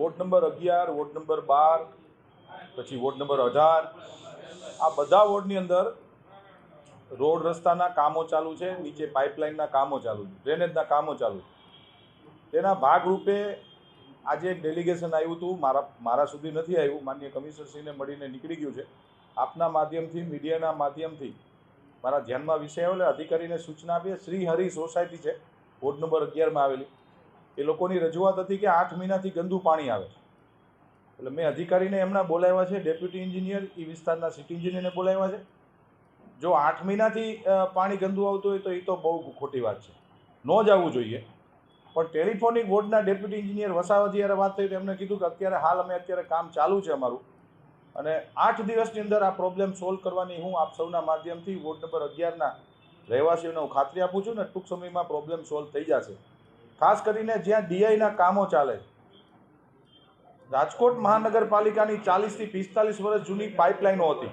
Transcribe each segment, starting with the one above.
Ward number અગિયાર, ward number બાર, પછી વોર્ડ નંબર અઢાર. આ બધા વોર્ડની અંદર રોડ રસ્તાના કામો ચાલુ છે, નીચે પાઇપલાઇનના કામો ચાલુ છે, ડ્રેનેજના કામો ચાલુ છે. તેના ભાગરૂપે આજે એક ડેલિગેશન આવ્યું હતું, મારા મારા સુધી નથી આવ્યું, માન્ય કમિશનરશ્રીને મળીને નીકળી ગયું છે. આપના માધ્યમથી, મીડિયાના માધ્યમથી મારા ધ્યાનમાં વિષય આવેલો, અધિકારીને સૂચના આપીએ. શ્રી હરિ સોસાયટી છે, વોર્ડ નંબર અગિયારમાં આવેલી. એ લોકોની રજૂઆત હતી કે આઠ મહિનાથી ગંદુ પાણી આવે એટલે મેં અધિકારીને એમના બોલાવ્યા છે, ડેપ્યુટી એન્જિનિયર એ વિસ્તારના સિટી એન્જિનિયરને બોલાવ્યા છે. જો આઠ મહિનાથી પાણી ગંદુ આવતું હોય તો એ તો બહુ ખોટી વાત છે. ન જ જોઈએ. પણ ટેલિફોનિક બોર્ડના ડેપ્યુટી એન્જિનિયર વસાવા જ્યારે વાત થઈ તો એમને કીધું કે અત્યારે હાલ અમે અત્યારે કામ ચાલુ છે અમારું. અને આઠ દિવસની અંદર આ પ્રોબ્લેમ સોલ્વ કરવાની હું આપ સૌના માધ્યમથી વોર્ડ નંબર અગિયારના રહેવાસીઓને હું ખાતરી આપું છું ને ટૂંક સમયમાં પ્રોબ્લેમ સોલ્વ થઈ જશે. ખાસ કરીને જ્યાં ડીઆઈના કામો ચાલે રાજકોટ મહાનગરપાલિકાની ચાલીસથી પિસ્તાલીસ વર્ષ જૂની પાઇપલાઇનો હતી.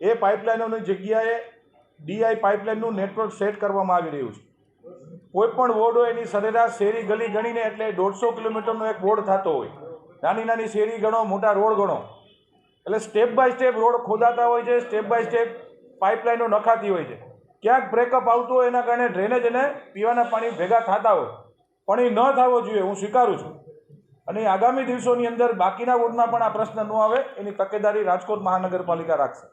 એ પાઇપલાઇનોની જગ્યાએ ડીઆઈ પાઇપલાઇનનું નેટવર્ક સેટ કરવામાં આવી રહ્યું છે. કોઈ પણ વોર્ડ હોય એની સરેરાશ શેરી ગલી ગણીને એટલે દોઢસો કિલોમીટરનો એક વોર્ડ થતો હોય. નાની નાની શેરી ગણો, મોટા રોડ ગણો. એટલે સ્ટેપ બાય સ્ટેપ રોડ ખોદાતા હોય છે સ્ટેપ બાય સ્ટેપ પાઇપલાઇનો નખાતી હોય છે. ક્યાંક બ્રેકઅપ આવતું હોય એના કારણે ડ્રેનેજ અને પીવાના પાણી ભેગા થતા હોય. પણ એ ન થવો જોઈએ, હું સ્વીકારું છું. અને આગામી દિવસોની અંદર બાકીના વોર્ડમાં પણ આ પ્રશ્ન ન આવે, એની તકેદારી રાજકોટ મહાનગરપાલિકા રાખશે.